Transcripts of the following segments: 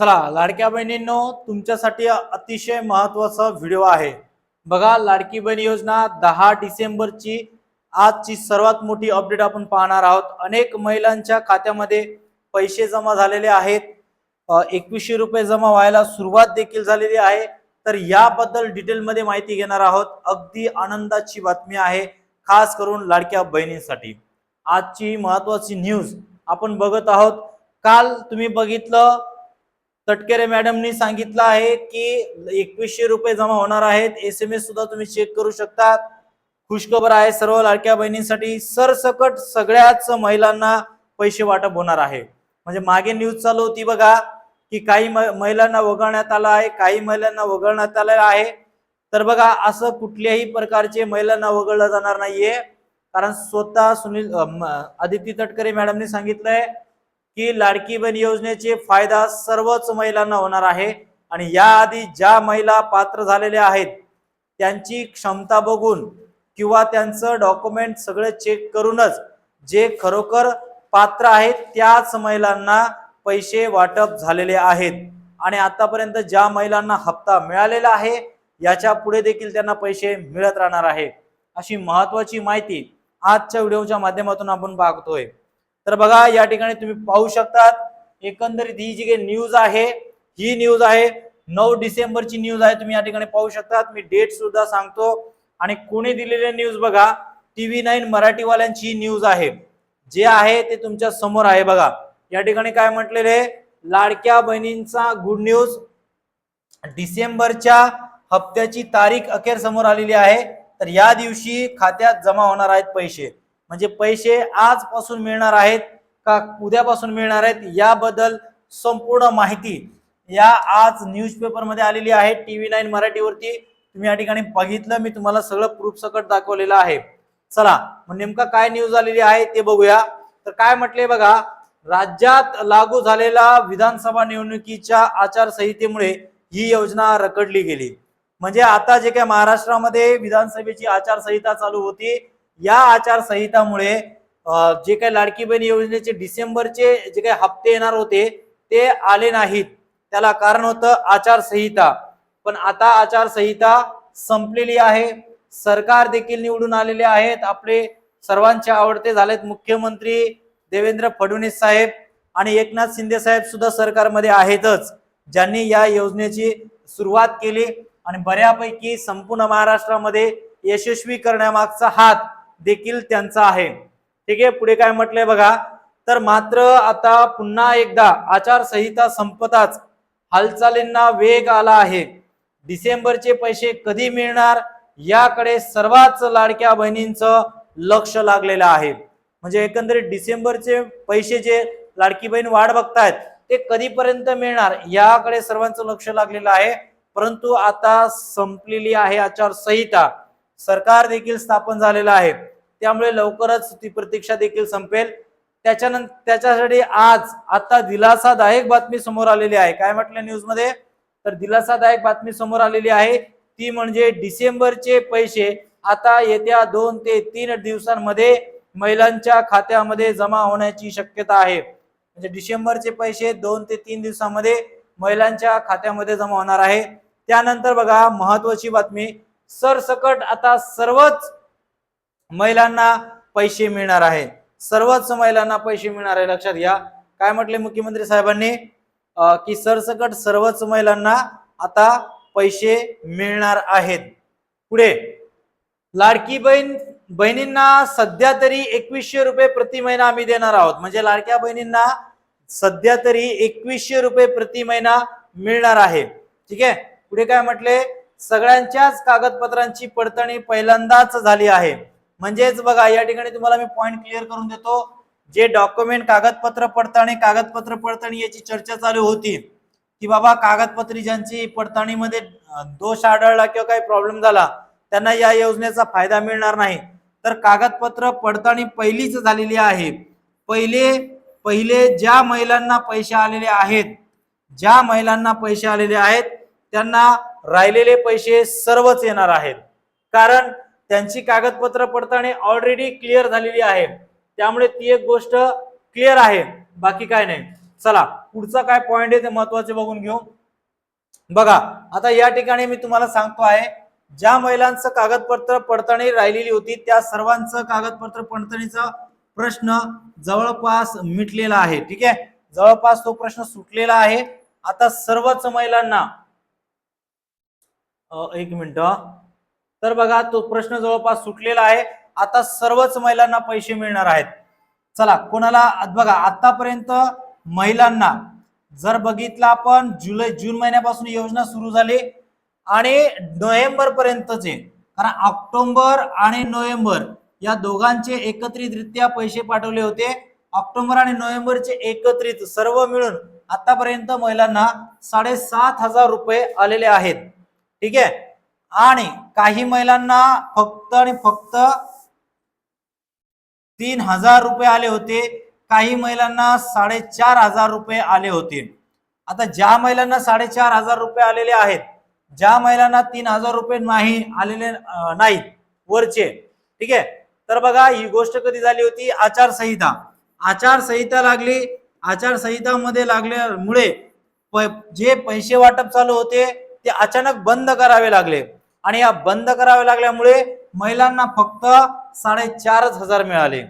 चला लाडक्या बहिणींनो तुमच्यासाठी अतिशय महत्त्वाचा व्हिडिओ आहे. बघा लाडकी बहीण योजना दहा डिसेंबरची आजची सर्वात मोठी अपडेट आपण पाहणार आहोत. अनेक महिलांच्या खात्यामध्ये पैसे जमा झालेले आहेत. एकवीसशे रुपये जमा व्हायला सुरुवात देखील झालेली आहे. तर याबद्दल डिटेलमध्ये माहिती घेणार आहोत. अगदी आनंदाची बातमी आहे खास करून लाडक्या बहिणींसाठी. आजची महत्वाची न्यूज आपण बघत आहोत. काल तुम्ही बघितलं तटकरे मॅडमनी सांगितलं आहे की एकवीसशे रुपये जमा होणार आहेत. एस एम एस सुद्धा तुम्ही चेक करू शकता खुशखबर आहे सर्व लाडक्या बहिणींसाठी. सरसकट सगळ्याच महिलांना पैसे वाटप होणार आहे. म्हणजे मागे न्यूज चालू होती बघा की काही महिलांना वगळण्यात आलं आहे काही महिलांना वगळण्यात आलं आहे. तर बघा असं कुठल्याही प्रकारचे महिलांना वगळलं जाणार नाहीये. कारण स्वतः सुनील आदिती तटकरे मॅडमने सांगितलंय की लाडकी बहीण योजनेचे फायदा सर्वच महिलांना होणार आहे. आणि याआधी ज्या महिला पात्र झालेल्या आहेत त्यांची क्षमता बघून किंवा त्यांचं डॉक्युमेंट सगळं चेक करूनच जे खरोखर पात्र आहेत त्याच महिलांना पैसे वाटप झालेले आहेत. आणि आतापर्यंत ज्या महिलांना हप्ता मिळालेला आहे याच्यापुढे देखील त्यांना पैसे मिळत राहणार आहे. अशी महत्वाची माहिती आजच्या व्हिडिओच्या माध्यमातून आपण पाहतोय. तर बघा या ठिकाणी तुम्ही पाहू शकतात एकंदरीत ही जी काही न्यूज आहे ही न्यूज आहे. नऊ डिसेंबरची न्यूज आहे तुम्ही या ठिकाणी पाहू शकतात. मी डेट सुद्धा सांगतो. आणि कोणी दिलेले न्यूज बघा टीव्ही नाईन मराठीवाल्यांची न्यूज आहे. जे आहे ते तुमच्यासमोर आहे बघा. या ठिकाणी काय म्हटलेले? लाडक्या बहिणींचा गुड न्यूज डिसेंबरच्या हप्त्याची तारीख अखेर समोर आलेली आहे. तर या दिवशी खात्यात जमा होणार आहेत पैसे. म्हणजे पैसे आजपासून मिळणार आहेत का उद्यापासून मिळणार आहेत याबद्दल संपूर्ण माहिती या आज न्यूजपेपरमध्ये आलेली आहे. टीव्ही नाईन मराठीवरती तुम्ही या ठिकाणी बघितलं मी तुम्हाला सगळं प्रूफ सकट दाखवलेलं आहे. चला मग नेमका काय न्यूज आलेली आहे ते बघूया. तर काय म्हटले बघा राज्यात लागू झालेला विधानसभा निवडणुकीच्या आचारसंहितेमुळे ही योजना रखडली गेली. म्हणजे आता जे काय महाराष्ट्रामध्ये विधानसभेची आचारसंहिता चालू होती या आचारसंहितामुळे जे काही लाडकी बहीण योजनेचे डिसेंबरचे जे काही हप्ते येणार होते ते आले नाहीत. त्याला कारण होतं आचारसंहिता. पण आता आचारसंहिता संपलेली आहे. सरकार देखील निवडून आलेले आहेत. आपले सर्वांचे आवडते झालेत मुख्यमंत्री देवेंद्र फडणवीस साहेब आणि एकनाथ शिंदे साहेब सुद्धा सरकारमध्ये आहेतच ज्यांनी या योजनेची सुरुवात केली. आणि बऱ्यापैकी संपूर्ण महाराष्ट्रामध्ये यशस्वी करण्यामागचा हात देखील त्यांचा आहे. ठीक आहे? पुढे काय म्हटलंय बघा. तर मात्र आता पुन्हा एकदा आचारसंहिता संपताच हालचालींना वेग आला आहे. डिसेंबरचे पैसे कधी मिळणार? याकडे सर्वाच लाडक्या बहिणींचं लक्ष लागलेलं आहे. म्हणजे एकंदरीत डिसेंबरचे पैसे जे लाडकी बहीण वाढ बघतायत ते कधीपर्यंत मिळणार? याकडे सर्वांचं लक्ष लागलेलं आहे. परंतु आता संपलेली आहे आचारसंहिता. सरकार देखील स्थापन झालेलं आहे. त्यामुळे लवकरच ती प्रतीक्षा देखील संपेल. त्याच्यानंतर त्याच्यासाठी आज आता दिलासादायक बातमी समोर आलेली आहे. काय म्हटलं न्यूजमध्ये? तर दिलासादायक बातमी समोर आलेली आहे. ती म्हणजे डिसेंबरचे पैसे आता येत्या दोन ते तीन दिवसांमध्ये महिलांच्या खात्यामध्ये जमा होण्याची शक्यता आहे. म्हणजे डिसेंबरचे पैसे दोन ते तीन दिवसामध्ये महिलांच्या खात्यामध्ये जमा होणार आहे. त्यानंतर बघा महत्वाची बातमी. सरसकट आता सर्वच महिलांना पैसे मिळणार आहे. सर्वच महिलांना पैसे मिळणार आहे. लक्षात घ्या. काय म्हटले मुख्यमंत्री साहेबांनी? की सरसकट सर्वच महिलांना आता पैसे मिळणार आहेत. पुढे. लाडकी बहीण बहिणींना सध्या तरी एकवीसशे रुपये प्रति महिना आम्ही देणार आहोत. म्हणजे लाडक्या बहिणींना सध्या तरी एकवीसशे रुपये प्रति महिना मिळणार आहे. ठीक आहे? पुढे काय म्हटले? सगळ्यांच्याच कागदपत्रांची पडताळणी पहिल्यांदाच झाली आहे. म्हणजेच बघा या ठिकाणी तुम्हाला मी पॉईंट क्लिअर करून देतो. जे डॉक्युमेंट कागदपत्र पडताळणी कागदपत्र पडताळणी याची चर्चा चालू होती की बाबा कागदपत्री ज्यांची पडताळणीमध्ये दोष आढळला किंवा काही प्रॉब्लेम झाला त्यांना या योजनेचा फायदा मिळणार नाही. तर कागदपत्र पडताळणी पहिलीच झालेली आहे. पहिले पहिले ज्या महिलांना पैसे आलेले आहेत ज्या महिलांना पैसे आलेले आहेत त्यांना राहिलेले पैसे सर्वच येणार आहेत. कारण त्यांची कागदपत्र पडताळणी ऑलरेडी क्लिअर झालेली आहे. त्यामुळे ती एक गोष्ट क्लिअर आहे. बाकी काय नाही. चला पुढचा काय पॉइंट आहे ते महत्त्वाचे बघून घेऊ. बघा आता या ठिकाणी मी तुम्हाला सांगतो आहे ज्या महिलांचं कागदपत्र पडताळणी राहिलेली होती त्या सर्वांचं कागदपत्र पडताळणीचा प्रश्न जवळपास मिटलेला आहे. ठीक आहे? जवळपास तो प्रश्न सुटलेला आहे. आता सर्वच महिलांना एक मिनिट. तर बघा तो प्रश्न जवळपास सुटलेला आहे. आता सर्वच महिलांना पैसे मिळणार आहेत. चला कोणाला बघा आतापर्यंत महिलांना जर बघितलं आपण जुलै जून महिन्यापासून योजना सुरू झाली आणि नोव्हेंबर पर्यंतचे कारण ऑक्टोबर आणि नोव्हेंबर या दोघांचे एकत्रितरित्या पैसे पाठवले होते. ऑक्टोबर आणि नोव्हेंबरचे एकत्रित सर्व मिळून आतापर्यंत महिलांना साडेसात हजार रुपये आलेले आहेत. ठीक आहे? आणि काही महिलांना फक्त आणि फक्त तीन हजार रुपये आले होते. काही महिलांना साडेचार हजार रुपये आले होते. आता ज्या महिलांना साडेचार हजार रुपये आलेले आहेत ज्या महिलांना तीन हजार रुपये नाही आलेले नाहीत वरचे ठीक आहे? तर बघा ही गोष्ट कधी झाली होती? आचारसंहिता. आचारसंहिता लागली. आचारसंहिता मध्ये लागल्यामुळे जे पैसे वाटप चालू होते ते अचानक बंद करावे लागले. आणि या बंद करावे लागल्यामुळे महिलांना फक्त साडेचारच हजार मिळाले.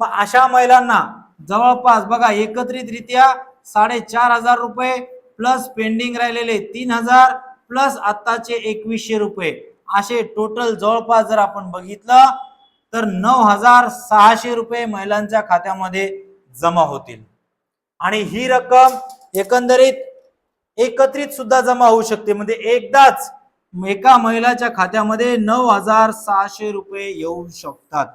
मग अशा महिलांना जवळपास बघा एकत्रितरित्या साडेचार हजार रुपये प्लस पेंडिंग राहिलेले तीन हजार प्लस आत्ताचे एकवीसशे रुपये. असे टोटल जवळपास जर आपण बघितलं तर नऊ हजार सहाशे रुपये महिलांच्या खात्यामध्ये जमा होतील. आणि ही रक्कम एकंदरीत एकत्रित सुद्धा जमा होऊ शकते. म्हणजे एकदाच एका महिलाच्या खात्यामध्ये नऊ हजार सहाशे रुपये येऊ शकतात.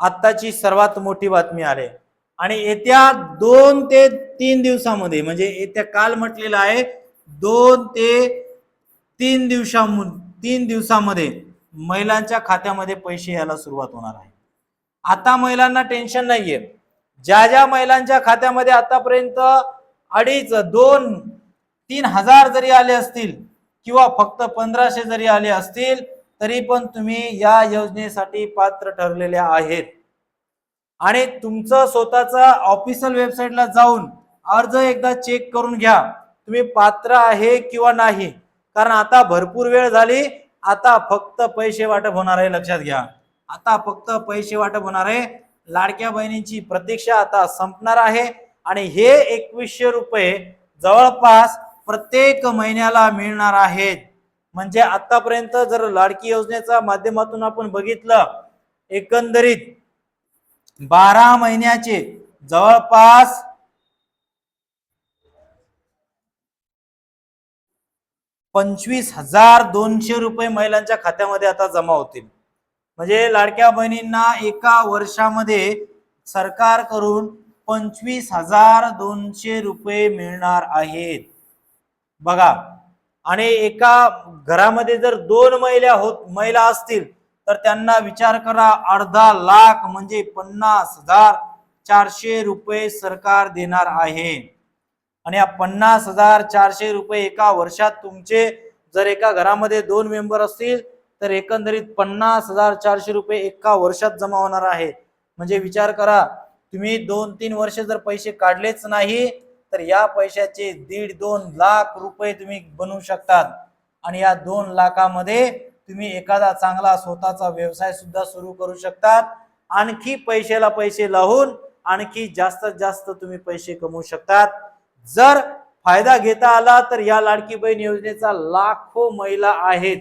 आत्ताची सर्वात मोठी बातमी आले. आणि येत्या दोन ते तीन दिवसामध्ये म्हणजे येत्या काल म्हटलेलं आहे दोन ते तीन दिवसा तीन दिवसामध्ये महिलांच्या खात्यामध्ये पैसे यायला सुरुवात होणार आहे. आता महिलांना टेन्शन नाहीये. ज्या ज्या महिलांच्या खात्यामध्ये आतापर्यंत अडीच दोन तीन हजार जरी आले असतील किंवा फक्त पंधराशे जरी आले असतील तरी पण तुम्ही या योजनेसाठी पात्र ठरलेले आहेत. आणि तुमचं स्वतःचा ऑफिशियल वेबसाईटला जाऊन अर्ज एकदा चेक करून घ्या. तुम्ही पात्र आहे किंवा नाही. कारण आता भरपूर वेळ झाली आता फक्त पैसे वाटप होणार आहे लक्षात घ्या. आता फक्त पैसे वाटप होणार आहे. लाडक्या बहिणींची प्रतीक्षा आता संपणार आहे. आणि हे एकवीसशे रुपये जवळपास प्रत्येक महिन्याला मिळणार आहेत. म्हणजे आतापर्यंत जर लाडकी योजनेच्या माध्यमातून आपण बघितलं एकंदरीत बारा महिन्याचे जवळपास पंचवीस हजार दोनशे रुपये महिलांच्या खात्यामध्ये आता जमा होतील. म्हणजे लाडक्या बहिणींना एका वर्षामध्ये सरकारकडून पंचवीस हजार दोनशे रुपये मिळणार आहेत. बघा. आणि एका घरामध्ये जर दोन महिला होत महिला असतील तर त्यांना विचार करा अर्धा लाख म्हणजे पन्नास हजार चारशे रुपये सरकार देणार आहे. आणि या पन्नास हजार चारशे रुपये एका वर्षात तुमचे जर एका घरामध्ये दोन मेंबर असतील तर एकंदरीत पन्नास हजार चारशे रुपये एका वर्षात जमा होणार आहे. म्हणजे विचार करा तुम्ही दोन तीन वर्ष जर पैसे काढलेच नाही तर या पैशाचे दीड दोन लाख रुपये तुम्ही बनवू शकतात. आणि या दोन लाखामध्ये तुम्ही एखादा चांगला स्वतःचा व्यवसाय सुद्धा सुरू करू शकतात. आणखी पैशाला पैसे लावून आणखी जास्तीत जास्त तुम्ही पैसे कमवू शकतात. जर फायदा घेता आला तर या लाडकी बहीण योजनेचा लाखो महिला आहेत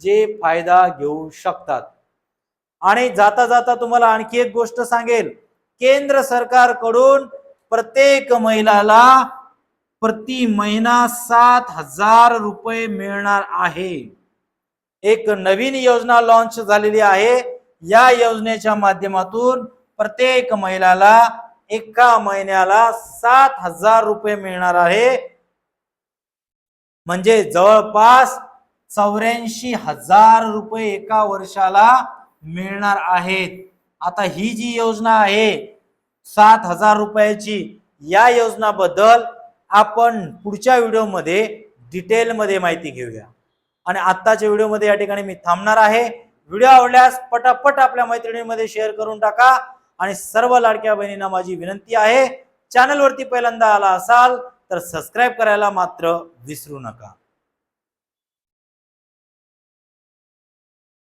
जे फायदा घेऊ शकतात. आणि जाता जाता तुम्हाला आणखी एक गोष्ट सांगेल. केंद्र सरकारकडून प्रत्येक महिलाला प्रति महिना सात हजार रुपये मिळणार आहे. एक नवीन योजना लॉन्च झालेली आहे. या योजनेच्या माध्यमातून प्रत्येक महिलाला एका महिन्याला सात हजार रुपये मिळणार आहे. म्हणजे जवळपास चौऱ्याऐंशी हजार रुपये एका वर्षाला मिळणार आहेत. आता ही जी योजना आहे सात हजार रुपयाची या योजनाबद्दल आपण पुढच्या व्हिडिओमध्ये डिटेलमध्ये माहिती घेऊया. आणि आत्ताच्या व्हिडिओमध्ये या ठिकाणी मी थांबणार आहे. व्हिडिओ आवडल्यास पटापट आपल्या मैत्रिणीमध्ये शेअर करून टाका. आणि सर्व लाडक्या बहिणींना माझी विनंती आहे चॅनलवरती पहिल्यांदा आला असाल तर सबस्क्राईब करायला मात्र विसरू नका.